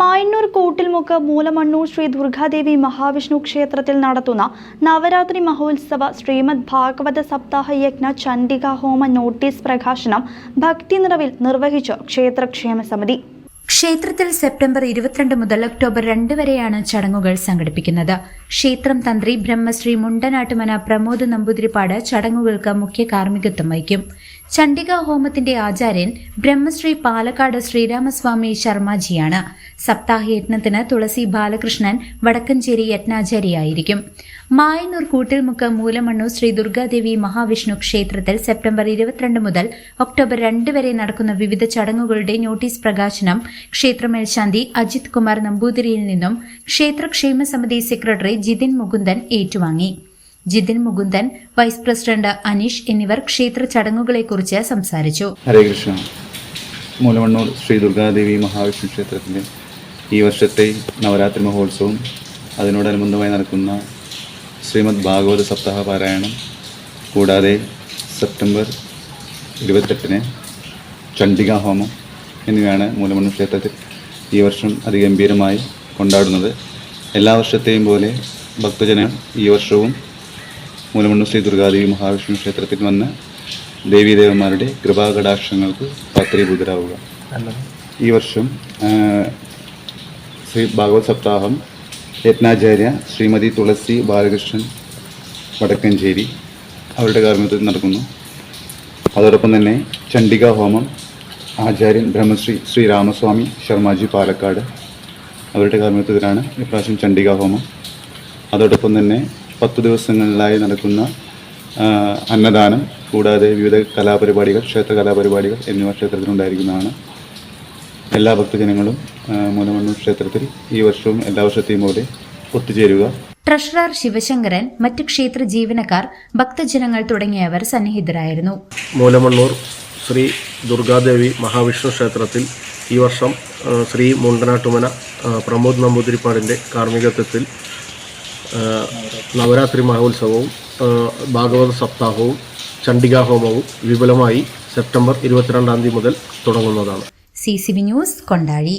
Mayannur Koottilmukku Moolamannur Sri Durgadevi Mahavishnu ക്ഷേത്രത്തിൽ നടത്തുന്ന നവരാത്രി മഹോത്സവ ശ്രീമദ് ഭാഗവത സപ്താഹ യജ്ഞ ചണ്ഡിക ഹോമ നോട്ടീസ് പ്രകാശനം ഭക്തി നിറവിൽ നിർവഹിച്ചു ക്ഷേത്രക്ഷേമ സമിതി. ക്ഷേത്രത്തിൽ സെപ്റ്റംബർ ഇരുപത്തിരണ്ട് മുതൽ ഒക്ടോബർ രണ്ട് വരെയാണ് ചടങ്ങുകൾ സംഘടിപ്പിക്കുന്നത്. ക്ഷേത്രം തന്ത്രി ബ്രഹ്മശ്രീ മുണ്ടനാട്ടുമന പ്രമോദ് നമ്പൂതിരിപ്പാട് ചടങ്ങുകൾക്ക് മുഖ്യ കാർമ്മികത്വം വഹിക്കും. ചണ്ഡിക ഹോമത്തിന്റെ ആചാര്യൻ ബ്രഹ്മശ്രീ പാലക്കാട് ശ്രീരാമസ്വാമി ശർമ്മജിയാണ്. സപ്താഹ യജ്ഞത്തിന് തുളസി ബാലകൃഷ്ണൻ വടക്കഞ്ചേരി യജ്ഞാചാരിയായിരിക്കും. മായന്നൂർ കൂട്ടിൽമുക്ക് മൂലമണ്ണൂർ ശ്രീ ദുർഗാദേവി മഹാവിഷ്ണു ക്ഷേത്രത്തിൽ സെപ്റ്റംബർ ഇരുപത്തിരണ്ട് മുതൽ ഒക്ടോബർ രണ്ട് വരെ നടക്കുന്ന വിവിധ ചടങ്ങുകളുടെ നോട്ടീസ് പ്രകാശനം ക്ഷേത്ര മേൽശാന്തി അജിത് കുമാർ നമ്പൂതിരിയിൽ നിന്നും ക്ഷേത്രക്ഷേമ സമിതി സെക്രട്ടറി ജിതിൻ മുകുന്ദൻ ഏറ്റുവാങ്ങി. ജിതിൻ മുകുന്ദൻ വൈസ് പ്രസിഡന്റ് അനീഷ് എന്നിവർ ക്ഷേത്ര ചടങ്ങുകളെക്കുറിച്ച് സംസാരിച്ചു. ഹരേ കൃഷ്ണ. മൂലമണ്ണൂർ ശ്രീ ദുർഗാദേവി മഹാവിഷ്ണു ക്ഷേത്രത്തിന്റെ ഈ വർഷത്തെ നവരാത്രി മഹോത്സവം അതിനോടനുബന്ധമായി നടക്കുന്ന ശ്രീമദ് ഭാഗവത സപ്താഹ പാരായണം കൂടാതെ സെപ്റ്റംബർ ഇരുപത്തെട്ടിന് ചണ്ഡിക ഹോമം എന്നിവയാണ് മൂലമണ്ണൂർ ക്ഷേത്രത്തിൽ ഈ വർഷം അതിഗംഭീരമായി കൊണ്ടാടുന്നത്. എല്ലാ വർഷത്തെയും പോലെ ഭക്തജനം ഈ വർഷവും മൂലമണ്ണൂർ ശ്രീ ദുർഗാദേവി മഹാവിഷ്ണു ക്ഷേത്രത്തിൽ വന്ന ദേവീദേവന്മാരുടെ കൃപാകടാക്ഷങ്ങൾക്ക് പാത്രീഭൂതരാവുക. ഈ വർഷം ശ്രീ ഭാഗവത് സപ്താഹം യജ്ഞാചാര്യ ശ്രീമതി തുളസി ബാലകൃഷ്ണൻ വടക്കഞ്ചേരി അവരുടെ കാർമ്മികത്തിൽ നടക്കുന്നു. അതോടൊപ്പം തന്നെ ചണ്ഡിക ഹോമം ആചാര്യൻ ബ്രഹ്മശ്രീ ശ്രീ രാമസ്വാമി ശർമാജി പാലക്കാട് അവരുടെ കാർമ്മികത്തിലാണ് ഇപ്രാവശ്യം ചണ്ഡിക ഹോമം. അതോടൊപ്പം തന്നെ പത്ത് ദിവസങ്ങളിലായി നടക്കുന്ന അന്നദാനം കൂടാതെ വിവിധ കലാപരിപാടികൾ ക്ഷേത്ര കലാപരിപാടികൾ എന്നിവ ക്ഷേത്രത്തിലുണ്ടായിരിക്കുന്നതാണ്. എല്ലാ ഭക്തജനങ്ങളും മൂലമണ്ണൂർ ക്ഷേത്രത്തിൽ ഈ വർഷവും എല്ലാ വർഷത്തെയും പോലെ ഒത്തുചേരുക. ട്രഷറർ ശിവശങ്കരൻ മറ്റു ക്ഷേത്ര ജീവനക്കാർ ഭക്തജനങ്ങൾ തുടങ്ങിയവർ സന്നിഹിതരായിരുന്നു. മൂലമണ്ണൂർ ശ്രീ ദുർഗാദേവി മഹാവിഷ്ണു ക്ഷേത്രത്തിൽ ഈ വർഷം ശ്രീ മുണ്ടനാട്ടുമന പ്രമോദ് നമ്പൂതിരിപ്പാടിന്റെ കാർമ്മികത്വത്തിൽ നവരാത്രി മഹോത്സവവും ഭാഗവത സപ്താഹവും ചണ്ഡികാഹോമവും വിപുലമായി സെപ്റ്റംബർ ഇരുപത്തിരണ്ടാം തീയതി മുതൽ തുടങ്ങുന്നതാണ്. C C B news Kondazhi.